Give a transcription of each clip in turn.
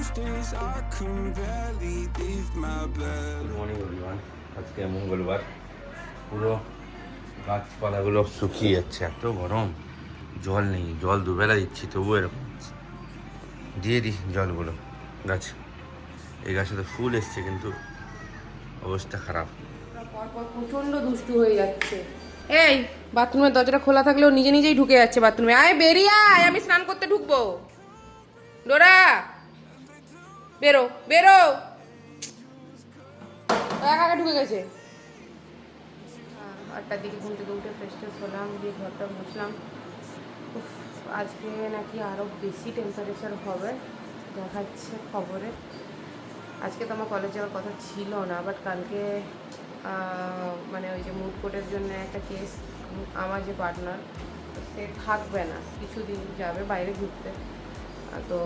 Good morning everyone আজকে মঙ্গলবার। পুরো গাছপালাগুলো শুকিয়ে যাচ্ছে এত গরম। জল নেই জল দুবেলা দিচ্ছি তবুও এরকম দিয়ে দিই জলগুলো। গাছ এই গাছে তো ফুল এসছে কিন্তু অবস্থা খারাপ। প্রচণ্ড দুষ্টু হয়ে যাচ্ছে। এই বাথরুমের দরজাটা খোলা থাকলেও নিজে নিজেই ঢুকে যাচ্ছে বাথরুমে। আয় বেরিয়ে আয় আমি স্নান করতে ঢুকবো। ডোরা! বেরো বেরো। একা একা ঢুকে গেছে। আটটার দিকে ঘুম থেকে উঠে ফ্রেশ ট্রেশ হলাম, দিয়ে ঘরটা বসলাম আজকে নাকি আরও বেশি টেম্পারেচার হবে, দেখাচ্ছে খবরে। আজকে তো আমার কলেজ যাওয়ার কথা ছিল না বাট কালকে মানে ওই যে মুড কোর্টের জন্য একটা কেস আমার যে পার্টনার সে থাকবে না। কিছুদিন যাবে বাইরে ঘুরতে। তো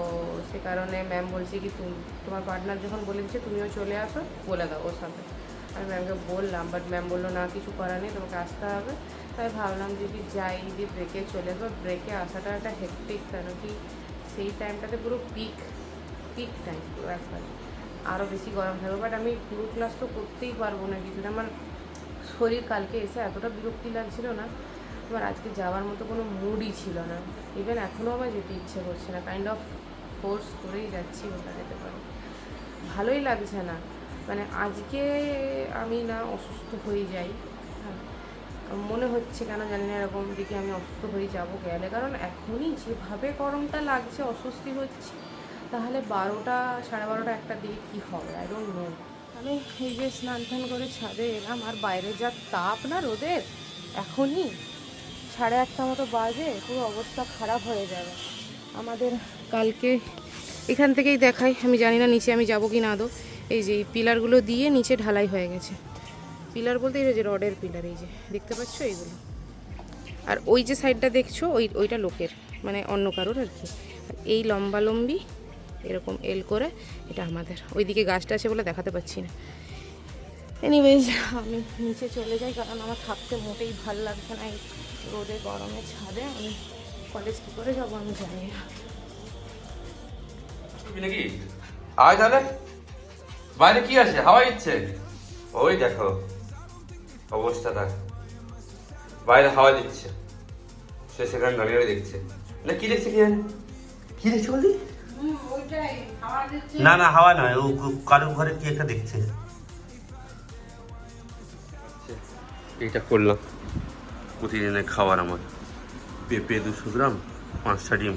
সে কারণে ম্যাম বলছে কি, তুমি, তোমার পার্টনার যখন বলে দিচ্ছে তুমিও চলে আসো, বলে দাও ওর সাথে। আমি ম্যামকে বললাম বাট ম্যাম বলল, না, কিছু করার নেই, তোমাকে আসতে হবে। তাই ভাবলাম যে কি যাই দিয়ে ব্রেকে চলে আসব। ব্রেকে আসাটা একটা হেক্টিক কেন কি, সেই টাইমটাতে পুরো পিক পিক টাইম পুরো আরও বেশি গরম থাকবে বাট আমি পুরো ক্লাস তো করতেই পারব না কিছুটা। আমার শরীর কালকে এসে এতটা বিরক্তি লাগছিল না আমার আজকে যাওয়ার মতো কোনো মুডই ছিল না। ইভেন এখনও আমার যেতে ইচ্ছে করছে না। কাইন্ড অফ ফোর্স করেই যাচ্ছি, ওটা যেতে পারে। ভালোই লাগছে না। মানে আজকে আমি না অসুস্থ হয়ে যাই। হ্যাঁ। মনে হচ্ছে কেন জানি না, এরকম দিকে আমি অসুস্থ হয়ে যাব গেলে। কারণ এখনই যেভাবে গরমটা লাগছে, অস্বস্তি হচ্ছে, তাহলে বারোটা, সাড়ে বারোটা একটার দিকে কী হবে? আই ডোন্ট নো আমি এই যে স্নান টান করে ছাদে এলাম, আর বাইরে যা তাপ না রোদের, এখনই সাড়ে আটটা মতো বাজে, পুরো অবস্থা খারাপ হয়ে যাবে। আমাদের কালকে এখান থেকেই দেখাই, আমি জানি না নিচে আমি যাব কি না আদৌ। এই যে এই পিলারগুলো দিয়ে নিচে ঢালাই হয়ে গেছে। পিলার বলতে এই যে রডের পিলার, এই যে দেখতে পাচ্ছ এইগুলো? আর ওই যে সাইডটা দেখছ, ওই, ওইটা লোকের মানে অন্য কারোর আর কি। এই লম্বা লম্বি, এরকম এল করে, এটা আমাদের। ওইদিকে গাছটা আছে বলে দেখাতে পাচ্ছি না। এনিওয়েজ আমি নিচে চলে যাই, কারণ আমার থাকতে মোটেই ভালো লাগছে না। এই রোদে গরমে ছাদে আমি কলেজ কী করে যাব আমি জানি না। নাকি? আয় তাহলে। বাইরে কি আছে? হাওয়া ইচ্ছে ওই দেখো অবস্থাটা বাইরে হাওয়া দিচ্ছে। সে সেখানে দাঁড়িয়ে দেখছে। না কি দেখছে কি জানে? কি দেখছে বললি? না না হাওয়া নয়। ও কারোর ঘরে কি একটা দেখছে? এটা করলাম। প্রতিদিনের খাবার আমার। পেঁপে দুশো গ্রাম, পাঁচটা ডিম।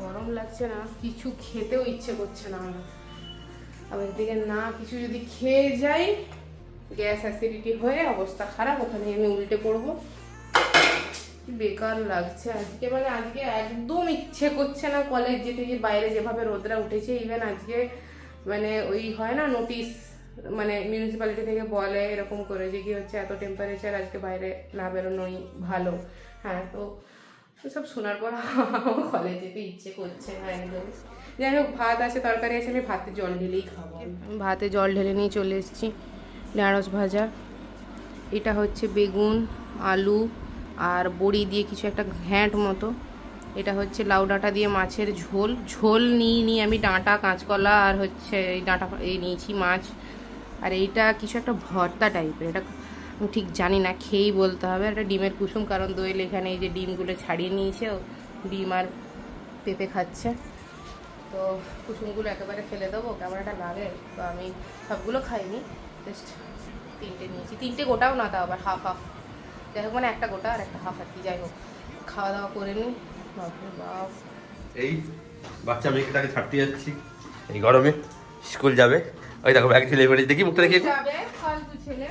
গরম লাগছে না, কিছু খেতেও ইচ্ছে করছে না আমার। আবার এদিকে না কিছু যদি খেয়ে যাই, গ্যাস অ্যাসিডিটি হয়ে অবস্থা খারাপ, ওখানে আমি উল্টে পড়ব। বেকার লাগছে আজকে মানে আজকে একদম ইচ্ছে করছে না কলেজ যেতে, যে বাইরে যেভাবে রোদরা উঠেছে ইভেন আজকে মানে ওই হয় না নোটিশ মানে মিউনিসিপ্যালিটি থেকে বলে এরকম করে যে কি হচ্ছে, এত টেম্পারেচার আজকে বাইরে না বেরোনোই ভালো। হ্যাঁ তো সব শোনার পর আমার যেতে ইচ্ছে করছে না একদম। যাই হোক, ভাত আছে, তরকারি আছে, আমি ভাতে জল ঢেলেই খাব। ভাতে জল ঢেলে নিয়ে চলে এসেছি ঢ্যাঁড়স ভাজা। এটা হচ্ছে বেগুন, আলু আর বড়ি দিয়ে কিছু একটা ঘ্যাঁট মতো। এটা হচ্ছে লাউ ডাঁটা দিয়ে মাছের ঝোল। ঝোল নিয়ে নিয়ে আমি, ডাঁটা, কাঁচকলা আর হচ্ছে এই ডাঁটা, এই নিয়েছি মাছ। আর এইটা কিছু একটা ভর্তা টাইপের এটা ঠিক জানি না, খেয়েই বলতে হবে। একটা ডিমের কুসুম কারণ দোয়েল এখানে এই যে ডিমগুলো ছাড়িয়ে নিয়েছে ডিম আর পেঁপে খাচ্ছে। তো কুসুমগুলো একেবারে ফেলে দেবো, কেমন একটা লাগে। তো আমি সবগুলো খাইনি জাস্ট তিনটে নিয়েছি। তিনটে গোটাও না তাও আবার হাফ হাফ যাই হোক মানে একটা গোটা আর একটা হাফ আর কি, যাই হোক। খাওয়া দাওয়া করে নিই বাপরে বাপ। এই বাচ্চা মেয়েকে তাকে ছাড়তে যাচ্ছি। এই গরমে স্কুল যাবে। ওই দেখো ব্যাগ ছেলে বেরিয়ে দেখি মুখটা দেখি যাবে ফালতু ছেলে।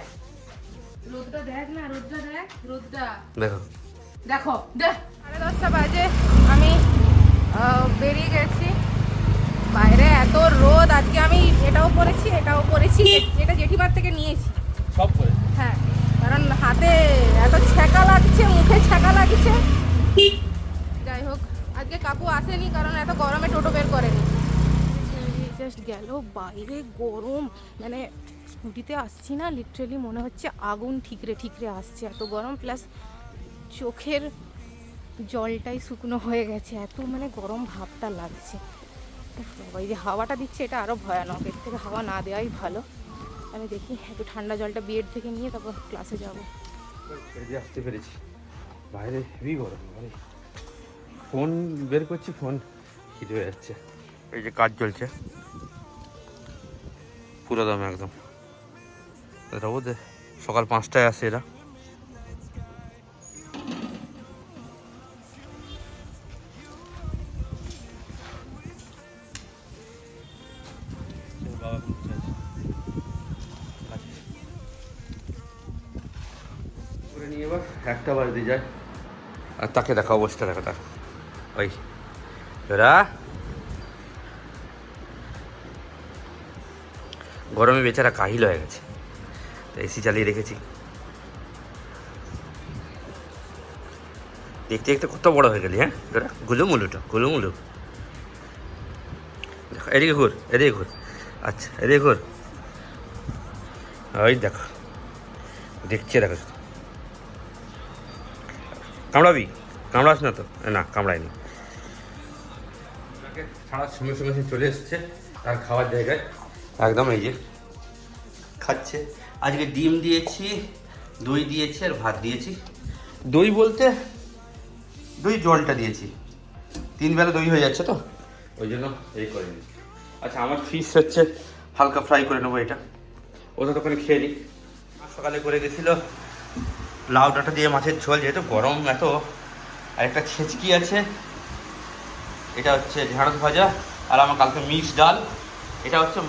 রোদটা দেখ না রোদটা দেখ রোদটা। দেখো। দেখো দেখ সাড়ে দশটা বাজে আমি বেরিয়ে গেছি। বাইরে এত রোদ আজকে আমি এটাও পরেছি এটাও পরেছি এটা জেঠিমার থেকে নিয়েছি। সব করে হ্যাঁ কারণ হাতে এত ছ্যাঁকা লাগছে মুখে ছ্যাঁকা লাগছে। যাই হোক আজকে কাকু আসেনি কারণ এত গরমে টোটো বের করেনি। জাস্ট গেল। বাইরে গরম। মানে স্কুটিতে আসছি না লিটারেলি মনে হচ্ছে আগুন ঠিকরে ঠিকরে আসছে এত গরম। প্লাস চোখের জলটাই শুকনো হয়ে গেছে এত মানে গরম ভাবটা লাগছে। এই যে হাওয়াটা দিচ্ছে এটা আরও ভয়ানক। এর থেকে হাওয়া না দেওয়াই ভালো। আমি দেখি একটু ঠান্ডা জলটা বিয়ের থেকে নিয়ে তারপর ক্লাসে যাব। আসতে পেরেছি। বাইরে হেভি গরম ফোন বের করছি ফোন খিদে হয়ে যাচ্ছে। এই যে কাজ চলছে। পুরো দাম একদম। এটা বোধ সকাল পাঁচটায় আসে এরা এবার একটা বাজতে যায় আর তাকে দেখা অবস্থা দেখা তার। ওই এরা গরমে বেচারা কাহিল হয়ে গেছে। তো এসি চালিয়ে রেখেছি। দেখতে দেখতে কত বড় হয়ে গেলি হ্যাঁ? এরা গুলুমুলুটা গুলুমুলু। দেখো, এদিকে ঘুর এদিকে ঘুর। আচ্ছা এদিকে ঘুর। ওই দেখো, দেখছি দেখো। কামড়াবি? কামড়াস না তো? না, কামড়ায়নি। ছাড়ার সঙ্গে সঙ্গে সে চলে এসছে, তার খাওয়ার জায়গায়। একদম এই যে। খাচ্ছে। আজকে ডিম দিয়েছি দই দিয়েছি আর ভাত দিয়েছি। দই বলতে দই জলটা দিয়েছি। তিন বেলা দই হয়ে যাচ্ছে তো। ওই জন্য এই করে নিই আচ্ছা আমার ফিস হচ্ছে হালকা ফ্রাই করে নেব এটা। ওটা তো ওখানে খেয়ে নিই সকালে করে গেছিল লাউ ডাঁটা দিয়ে মাছের ঝোল যেহেতু গরম এত। আর একটা ছেচকি আছে। এটা হচ্ছে ঢেঁড়স ভাজা আর আমার কালকে মিক্স ডাল। এটা হচ্ছে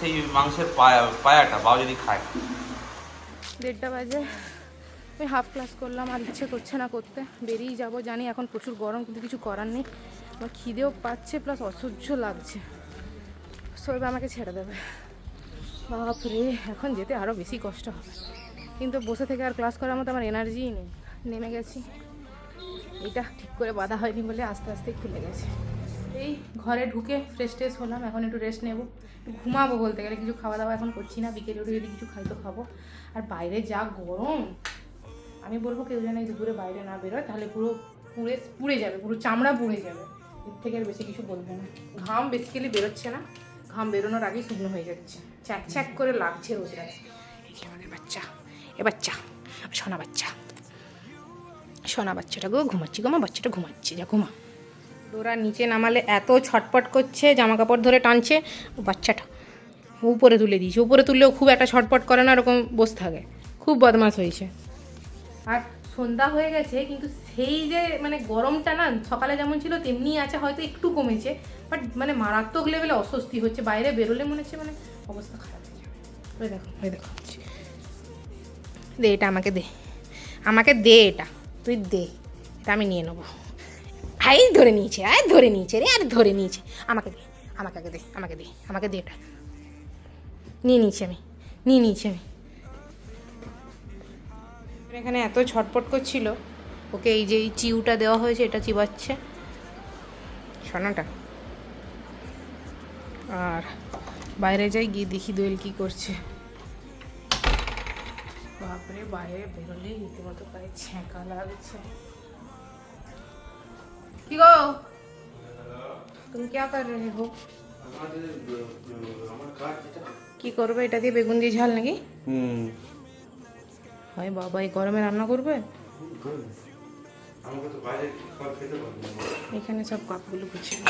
সেই মাংসের পায়া, পায়াটা বাবা যদি খায়। দেড়টা বাজে। আমি হাফ ক্লাস করলাম, আর ইচ্ছে করছে না করতে। বেরিয়ে যাব, জানি এখন প্রচুর গরম, কিন্তু কিছু করার নেই। আমার খিদেও পাচ্ছে প্লাস অসহ্য লাগছে। সো এবার আমাকে ছেড়ে দেবে। বাপরে, এখন যেতে আরও বেশি কষ্ট হবে। কিন্তু বসে থেকে আর ক্লাস করার মতো আমার এনার্জিই নেই। নেমে গেছি। এটা ঠিক করে বাধা হয়নি বলে আস্তে আস্তে খুলে গেছে। এই ঘরে ঢুকে ফ্রেশ ট্রেশ হলাম, এখন একটু রেস্ট নেব। একটু ঘুমাবো বলতে গেলে, কিছু খাওয়া দাওয়া এখন করছি না, বিকেলে উঠে যদি কিছু খাই তো খাব। আর বাইরে যা গরম, আমি বলব কেউ যেন দুপুরে বাইরে না বেরোয়, তাহলে পুরো পুড়ে পুড়ে যাবে, পুরো চামড়া পুড়ে যাবে। এর থেকে আর বেশি কিছু বলব না। ঘাম বেসিক্যালি বেরোচ্ছে না, ঘাম বেরোনোর আগেই শুকনো হয়ে যাচ্ছে। চ্যাক চ্যাক করে লাগছে রোজ রাতে। আমাদের বাচ্চা, এ বাচ্চা, সোনা বাচ্চা, সোনা বাচ্চাটা গো ঘুমাচ্ছি গো বাচ্চাটা ঘুমাচ্ছে, যা ঘুমা। ডোরা নিচে নামালে এত ছটপট করছে জামা কাপড় ধরে টানছে। ও বাচ্চাটা উপরে তুলে দিয়েছে। উপরে তুললেও খুব একটা ছটপট করে না, ওরকম বসে থাকে। খুব বদমাস হয়েছে। আর সন্ধ্যা হয়ে গেছে, কিন্তু সেই যে মানে গরমটা না, সকালে যেমন ছিল, তেমনি আছে, হয়তো একটু কমেছে। বাট মানে মারাত্মক লেভেলে অস্বস্তি হচ্ছে। বাইরে বেরোলে মনে হচ্ছে মানে অবস্থা খারাপ হয়ে ওই দেখো ওই দেখো দে, এটা আমাকে দে। আমাকে দে এটা। তুই দে। এটা আমি নিয়ে নেব। আই ধরে নিয়েছে আয় ধরে নিয়েছে রে, আর ধরে নিয়েছে। আমাকে দে, আমাকে আগে দে, আমাকে দে আমাকে দে এটা। নিয়ে নিয়েছি আমি, নিয়ে নিয়েছি আমি। এখানে এত ছটপট করছিল, ওকে এই যে এই চিউটা দেওয়া হয়েছে, এটা চিবাচ্ছে। সোনাটা আর বাইরে যাই, গিয়ে দেখি দোয়েল কি করছে। বাপরে, বাইরে বেরোলে রীতিমতো পায়ে ছ্যাঁকা লাগছে। কি গো? তুমি কে কর রে হো কি করবে? এটা দিয়ে বেগুন দিয়ে ঝাল নাকি? হুম। হয় বাবা এই গরমে রান্না করবে? এখানে সব কাপগুলো গুছিয়ে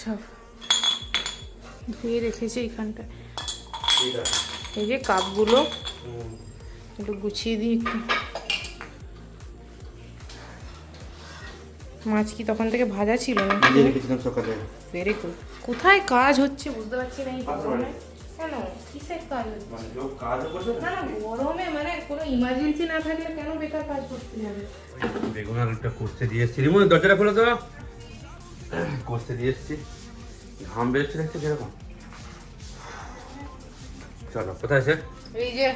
সব ধুয়ে রেখেছে এইখানটা এই যে কাপগুলো। একটু গুছিয়ে দিই একটু। মাছ কি তখন থেকে ভাজা ছিল না সকালে। ভেরি গুড কোথায় কাজ হচ্ছে বুঝতে পারছি না এই গরমে কেন? কিসের কাজ হচ্ছে? মানে না না গরমে মানে কোনো ইমার্জেন্সি না থাকলে কেন বেকার কাজ করতে যাবে বেগুন আলুটা কষতে দিয়ে এসছি। রিমন দরজাটা খোলো তো। কষতে দিয়ে এসছি। ঘাম বেরোচ্ছে দেখতে কীরকম? চলো কোথায় আছে? এই যে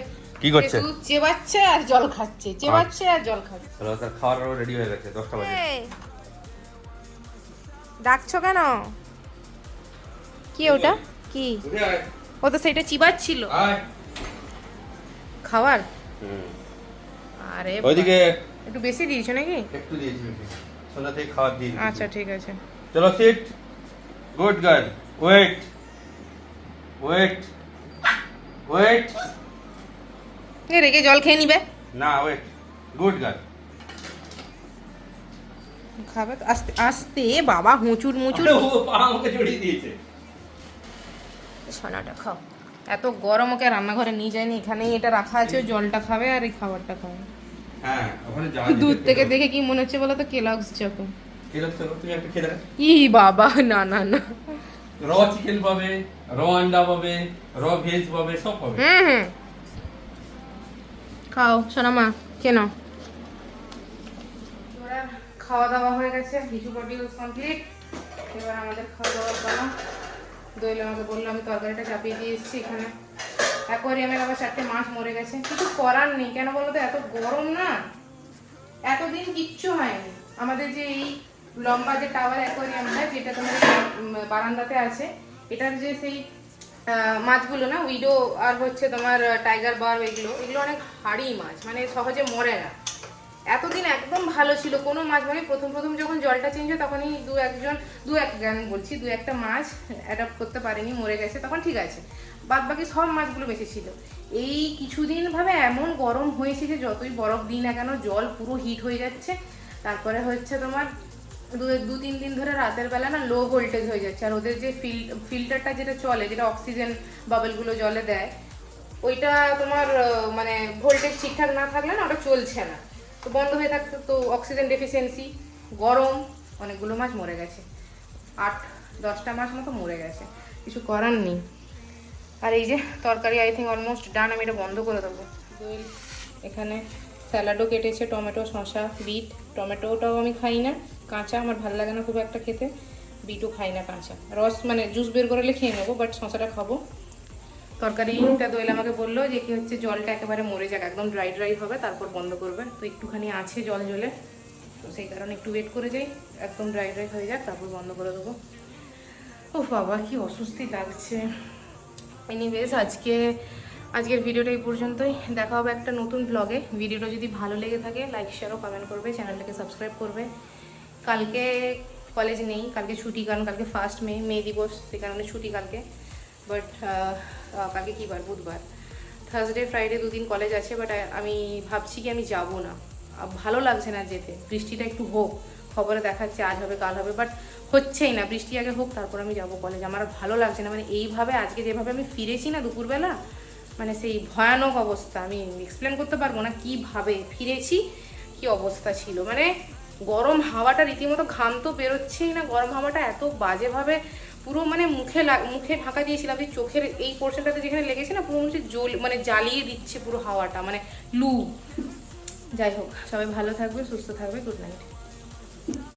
কি করছে? চেবাচ্ছে আর জল খাচ্ছে চেবাচ্ছে আর জল খাচ্ছে। চলো তার খাওয়ার রেডি হয়ে গেছে দশটা বাজে। ডাকছো কেন? কি ওটা? কি? ও তো সেটা চিবাচ্ছিল। খাওয়ার? আরে ওইদিকে একটু বেশি দিয়েছ নাকি? একটু দিয়েছি। সন্ধ্যা থেকে খাবার দিয়ে আচ্ছা ঠিক আছে। চলো sit good girl wait wait wait এ রেখে জল খেয়ে নিবে। না ওয়েট গুড গার্ল খাবে তো? আস্তে আস্তে বাবা হুঁচুর মুচুর। দিয়েছে। সোনাটা খাও। এত গরম ওকে রান্নাঘরে নিয়ে যায়নি এখানেই এটা রাখা আছে জলটা খাবে আর এই খাবারটা খাবে। হ্যাঁ দূর থেকে দেখে কি মনে হচ্ছে বলো তো কেলগস চকো ই বাবা না না না। র চিকেন পাবে র আন্ডা পাবে র ভেজ পাবে সব পাবে। হুম হুম। খাও সোনামা কেন খাওয়া দাওয়া হয়ে গেছে কিছু প্রডিউস কমপ্লিট এবার আমাদের খাওয়া দাওয়ার পালা দইলে আমাকে বলল, আমি তরকারিটা চাপিয়ে দিয়ে এসেছি এখানে। অ্যাকোয়ারিয়ামের আবার চারটে মাছ মরে গেছে। কিছু করার নেই, কেন বলো তো? এত গরম না? এতদিন কিচ্ছু হয়নি। আমাদের যে এই লম্বা যে টাওয়ার অ্যাকোয়ারিয়ামটা যেটা তোমাদের বারান্দাতে আছে, এটার যে সেই মাছগুলো না উইডো আর হচ্ছে তোমার টাইগার বার এগুলো এগুলো অনেক হাড়ি মাছ মানে সহজে মরে না। এতদিন একদম ভালো ছিল, কোনো মাছ মানে প্রথম প্রথম যখন জলটা চেঞ্জ হয়, তখনই দু একজন, দু এক জ্ঞান বলছি, দু একটা মাছ অ্যাডাপ্ট করতে পারেনি, মরে গেছে, তখন ঠিক আছে। বাদ বাকি সব মাছগুলো বেঁচে ছিল। এই কিছুদিন ভাবে এমন গরম হয়েছে যে, যতই বরফ দিই না কেন, জল পুরো হিট হয়ে যাচ্ছে। তারপরে হচ্ছে তোমার দু তিন দিন ধরে রাতের বেলা না লো ভোল্টেজ হয়ে যাচ্ছে। আর ওদের যে ফিল ফিল্টারটা যেটা চলে, যেটা অক্সিজেন বাবলগুলো জলে দেয়, ওইটা তোমার মানে ভোল্টেজ ঠিকঠাক না থাকলে না ওটা চলছে না। তো বন্ধ হয়ে থাকতে তো অক্সিজেন ডেফিসিয়েন্সি গরম, অনেকগুলো মাছ মরে গেছে। আট, দশটা মাছ মতো মরে গেছে। কিছু করার নেই। আর এই যে তরকারি আই থিঙ্ক অলমোস্ট ডান আমি এটা বন্ধ করে দেবো। দই, এখানে স্যালাডও কেটেছে, টমেটো, শসা, বিট। টমেটোটাও আমি খাই না। কাঁচা আমার ভালো লাগে না খুব একটা খেতে। বিটও খাই না কাঁচা। রস মানে জুস বের করলে খেয়ে নেব বাট শশাটা খাব। তরকারিটা দইলে আমাকে বলল যে কি হচ্ছে, জলটা একেবারে মরে যাক, একদম ড্রাই ড্রাই হবে, তারপর বন্ধ করবে। তো একটুখানি আছে জল জলে তো সেই কারণে একটু ওয়েট করে যাই, একদম ড্রাই ড্রাই হয়ে যাক, তারপর বন্ধ করে দেবো। ও বাবা, কি অস্বস্তি লাগছে। এনিওয়েজ আজকে, আজকের ভিডিওটা এই পর্যন্তই। দেখা হবে একটা নতুন ব্লগে ভিডিওটা যদি ভালো লেগে থাকে লাইক শেয়ার ও কমেন্ট করবে চ্যানেলটাকে সাবস্ক্রাইব করবে। কালকে কলেজ নেই, কালকে ছুটি, কারণ কালকে ফার্স্ট মে মে দিবস সে কারণে ছুটি কালকে। বাট কালকে কী বার? বুধবার। থার্সডে ফ্রাইডে দুদিন কলেজ আছে বাট আমি ভাবছি কি আমি যাব না। ভালো লাগছে না যেতে। বৃষ্টিটা একটু হোক, খবরে দেখাচ্ছে, আজ হবে, কাল হবে বাট হচ্ছেই না। বৃষ্টি আগে হোক, তারপর আমি যাব কলেজ আমার ভালো লাগছে না। মানে এইভাবে, আজকে যেভাবে আমি ফিরেছি না দুপুরবেলা মানে সেই ভয়ানক অবস্থা। আমি এক্সপ্লেন করতে পারব না কীভাবে ফিরেছি, কি অবস্থা ছিল। মানে গরম হাওয়াটা রীতিমতো ঘাম তো বেরোচ্ছেই না। গরম হাওয়াটা এত বাজেভাবে পুরো মানে মুখে মুখে ঢাকা দিয়েছিলাম যে চোখের এই পোর্শনটাতে যেখানে লেগেছে না, পুরো হচ্ছে জল মানে জ্বালিয়ে দিচ্ছে পুরো হাওয়াটা মানে লু। যাই হোক, সবাই ভালো থাকবে সুস্থ থাকবে গুড নাইট